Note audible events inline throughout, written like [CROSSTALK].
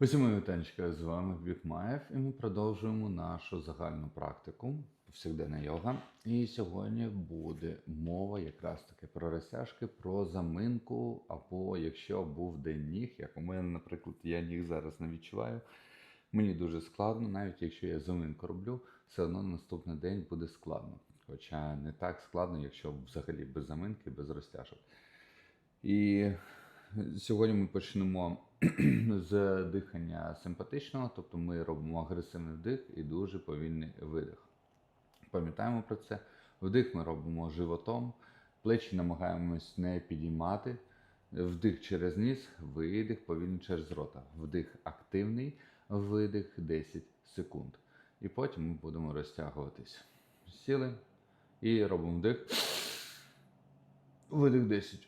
Усім вітанечка, з вами Вікмаєв, і ми продовжуємо нашу загальну практику повсякденна йога. І сьогодні буде мова якраз таки про розтяжки, про заминку, або якщо був день ніг, як у мене, наприклад, я ніг зараз не відчуваю. Мені дуже складно, навіть якщо я заминку роблю, все одно на наступний день буде складно. Хоча не так складно, якщо взагалі без заминки, без розтяжок. І сьогодні ми почнемо [CLEARS THROAT] з дихання симпатичного, тобто ми робимо агресивний вдих і дуже повільний видих. Пам'ятаємо про це. Вдих ми робимо животом, плечі намагаємось не підіймати. Вдих через ніс, видих повільно через рота. Вдих активний, видих 10 секунд. І потім ми будемо розтягуватись. Сіли і робимо вдих. Видих 10.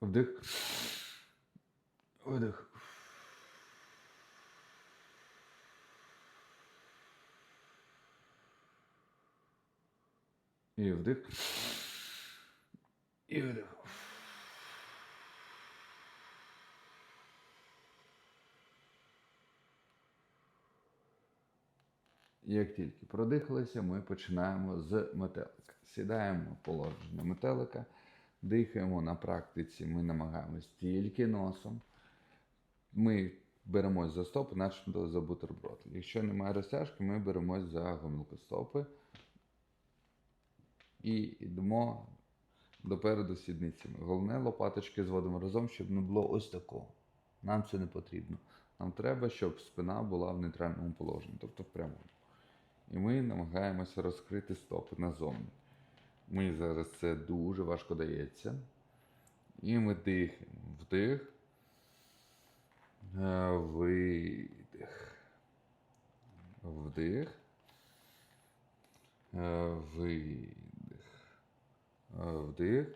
Вдих. Видих. І вдих. І видих. Як тільки продихалися, ми починаємо з метелика. Сідаємо в положення метелика, дихаємо на практиці, ми намагаємось тільки носом. Ми беремось за стопи, начебто за бутерброд. Якщо немає розтяжки, ми беремось за гомілкостопи і йдемо допереду сідницями. Головне лопаточки зводимо разом, щоб не було ось такого. Нам це не потрібно. Нам треба, щоб спина була в нейтральному положенні, тобто в прямому. І ми намагаємося розкрити стопи назовні. Мені зараз це дуже важко дається. І ми дихаємо. Вдих. Е, Видих. Вдих. Е, Видих. Е, Вдих.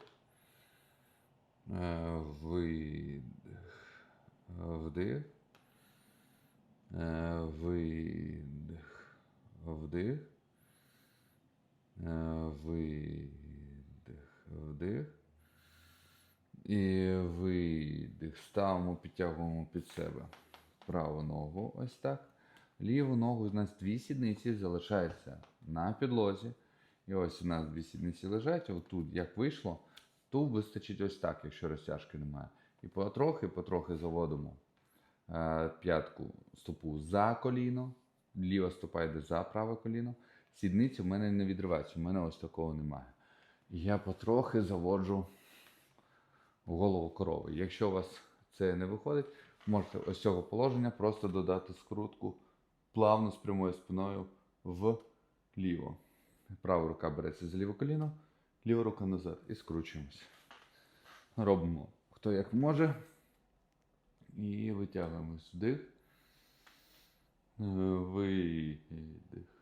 Е, Видих. Вдих. Видих. Вдих. Е, Видих. Вдих. І видих. Ставимо, підтягуємо під себе праву ногу. Ось так. Ліву ногу у нас дві сідниці залишаються на підлозі. І ось у нас дві сідниці лежать. Отут, як вийшло, тут вистачить ось так, якщо розтяжки немає. І потрохи, потрохи заводимо е, п'ятку стопу за коліно. Ліва стопа йде за праве коліно. Сідниці в мене не відриваються, у мене ось такого немає. Я потрохи заводжу голову корови. Якщо у вас це не виходить, можете ось цього положення просто додати скрутку плавно з прямою спиною вліво. Права рука береться за ліве коліно, ліва рука назад і скручуємося. Робимо хто як може. І витягуємось вдих. Е, Видих.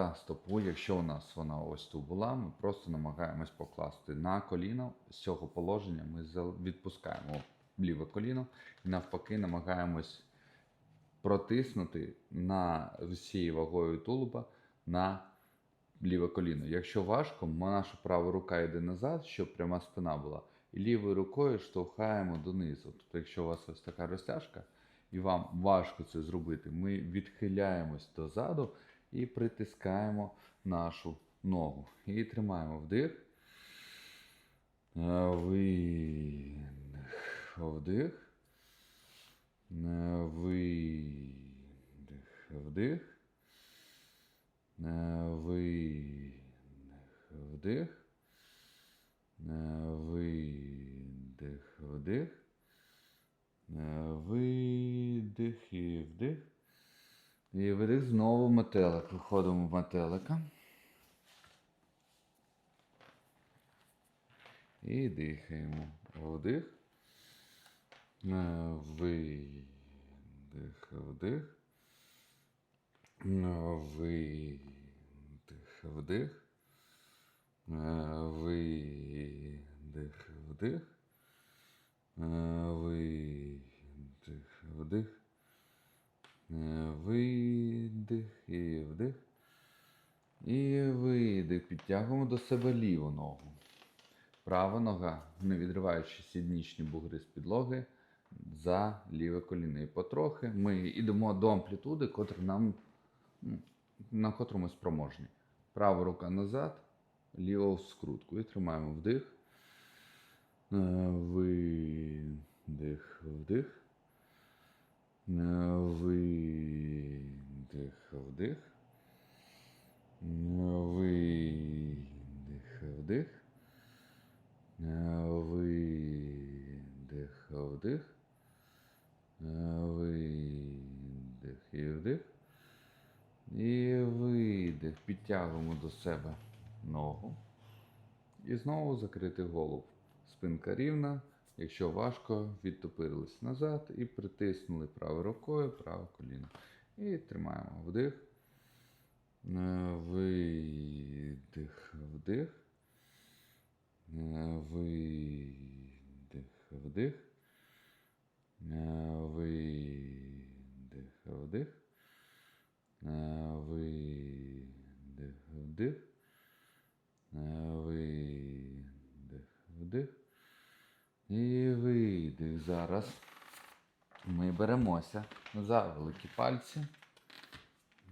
Стопу. Якщо у нас вона ось тут була, ми просто намагаємось покласти на коліно. З цього положення ми відпускаємо ліве коліно і навпаки намагаємось протиснути на всією вагою тулуба на ліве коліно. Якщо важко, наша права рука йде назад, щоб пряма спина була. І лівою рукою штовхаємо донизу. Тобто, якщо у вас ось така розтяжка, і вам важко це зробити, ми відхиляємось дозаду і притискаємо нашу ногу. І тримаємо вдих. Видих. Вдих. Видих. Вдих. Видих. Вдих. Видих. Вдих. Е, Видих і вдих. І видих знову метелик. Виходимо в метелика. І дихаємо. Вдих. Е, Видих. Вдих. Е, Видих. Вдих. Е, Видих. Вдих. Видих. Вдих. Е, Видих і вдих. І видих. Підтягуємо до себе ліву ногу. Права нога, не відриваючи сіднічні бугри з підлоги за ліве коліно. І потрохи ми йдемо до амплітуди, котра нам, ну, на котру ми спроможні. Права рука назад, ліва в скрутку. І тримаємо вдих. Е, Видих, вдих. Видих, вдих. Видих, вдих. Видих, вдих. Видих і вдих. І видих. Підтягуємо до себе ногу. І знову закрити голову. Спинка рівна. Якщо важко, відтопирились назад і притиснули правою рукою праве коліно. І тримаємо вдих. Е, Видих, вдих. Е, Видих, вдих. Е, Видих, вдих. Видих, вдих. Е, Видих, вдих. І видих. Зараз ми беремося за великі пальці.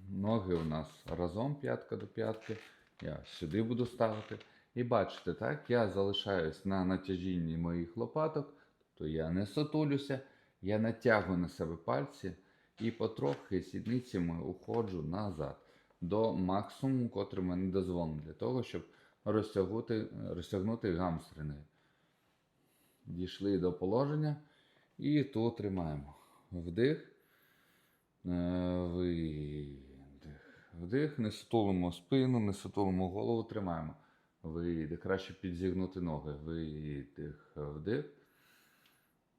Ноги у нас разом п'ятка до п'ятки. Я сюди буду ставити. І бачите, так, я залишаюсь на натяжінні моїх лопаток, тобто я не сотулюся, я натягую на себе пальці і потрохи сідницями уходжу назад до максимуму, котрий мені дозволено, для того, щоб розтягнути, розтягнути гамстрини. Дійшли до положення і тут тримаємо. Вдих. Е, Видих. Вдих. Не сутулимо спину, не сутулимо голову, тримаємо. Видих. Краще підзігнути ноги. Видих. Вдих.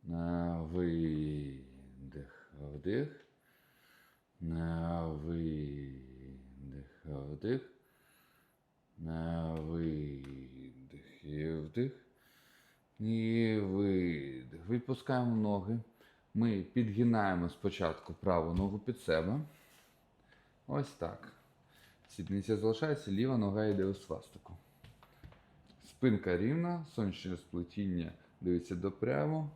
Е, Видих. Вдих. Е, Видих. Вдих. Видих. І вдих. І видих. Відпускаємо ноги. Ми підгинаємо спочатку праву ногу під себе. Ось так. Сідниця залишається, ліва нога йде у свастику. Спинка рівна, сонячне сплетіння дивиться допрямо,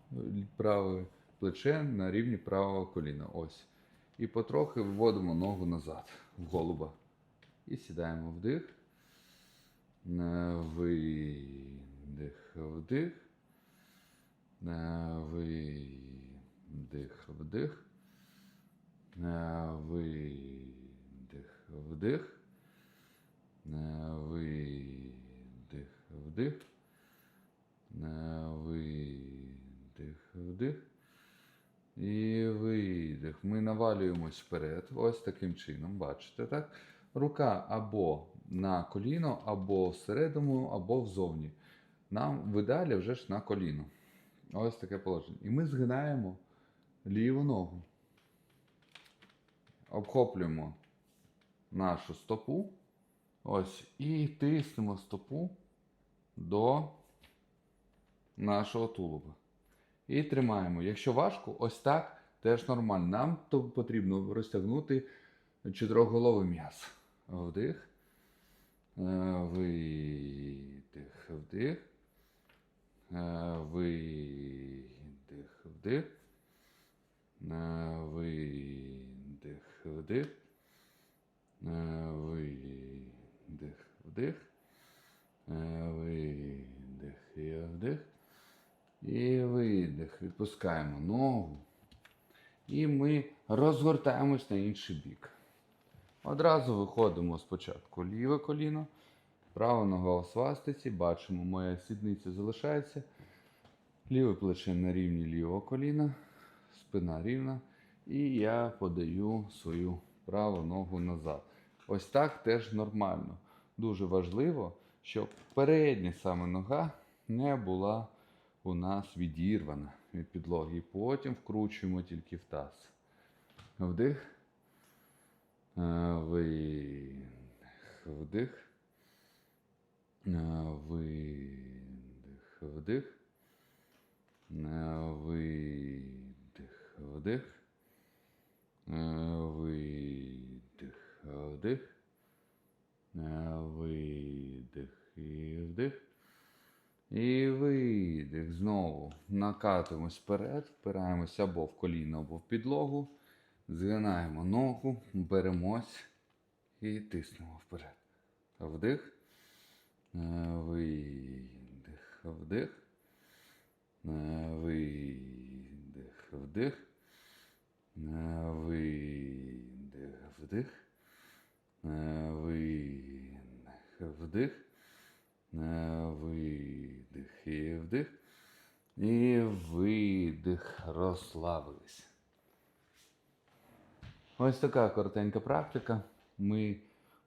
праве плече на рівні правого коліна. Ось. І потрохи вводимо ногу назад в голуба. І сідаємо вдих. Видих, вдих. Е, Видих, вдих. Е, Видих, вдих. Е, Видих, вдих. Видих, вдих. І видих. Ми навалюємось вперед. Ось таким чином, бачите, так? Рука або на коліно, або всередину, або взовні. Нам в ідеалі вже ж на коліно. Ось таке положення. І ми згинаємо ліву ногу. Обхоплюємо нашу стопу. Ось. І тиснемо стопу до нашого тулуба. І тримаємо. Якщо важко, ось так теж нормально. Нам то потрібно розтягнути чотириголовий м'яз. Вдих. Е, Видих, вдих. Е, Видих, вдих. Е, Видих, вдих. Е, Видих, вдих. Видих і вдих. І видих. Відпускаємо ногу. І ми розгортаємось на інший бік. Одразу виходимо спочатку ліве коліно, права нога у свастиці. Бачимо, моя сідниця залишається. Ліве плече на рівні лівого коліна, спина рівна. І я подаю свою праву ногу назад. Ось так теж нормально. Дуже важливо, щоб передня саме нога не була у нас відірвана від підлоги. І потім вкручуємо тільки в таз. Вдих. Е, Вдих. Видих. Вдих. Видих. Вдих. Видих. Вдих. Видих. І вдих. І видих. Знову накатуємось вперед, впираємось або в коліно, або в підлогу. Згинаємо ногу, беремось і тиснемо вперед. Вдих. Видих. Вдих. Видих. Вдих. Видих. Вдих. Видих. Вдих. Видих. І вдих. І видих. Розслабились. Ось така коротенька практика. Ми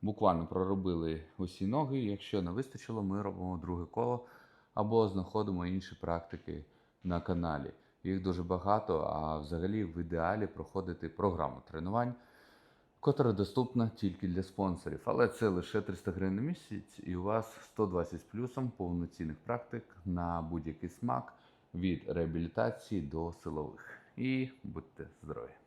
буквально проробили усі ноги. Якщо не вистачило, ми робимо друге коло або знаходимо інші практики на каналі. Їх дуже багато, а взагалі в ідеалі проходити програму тренувань, котра доступна тільки для спонсорів. Але це лише 300 гривень на місяць, і у вас 120 з плюсом повноцінних практик на будь-який смак від реабілітації до силових. І будьте здорові!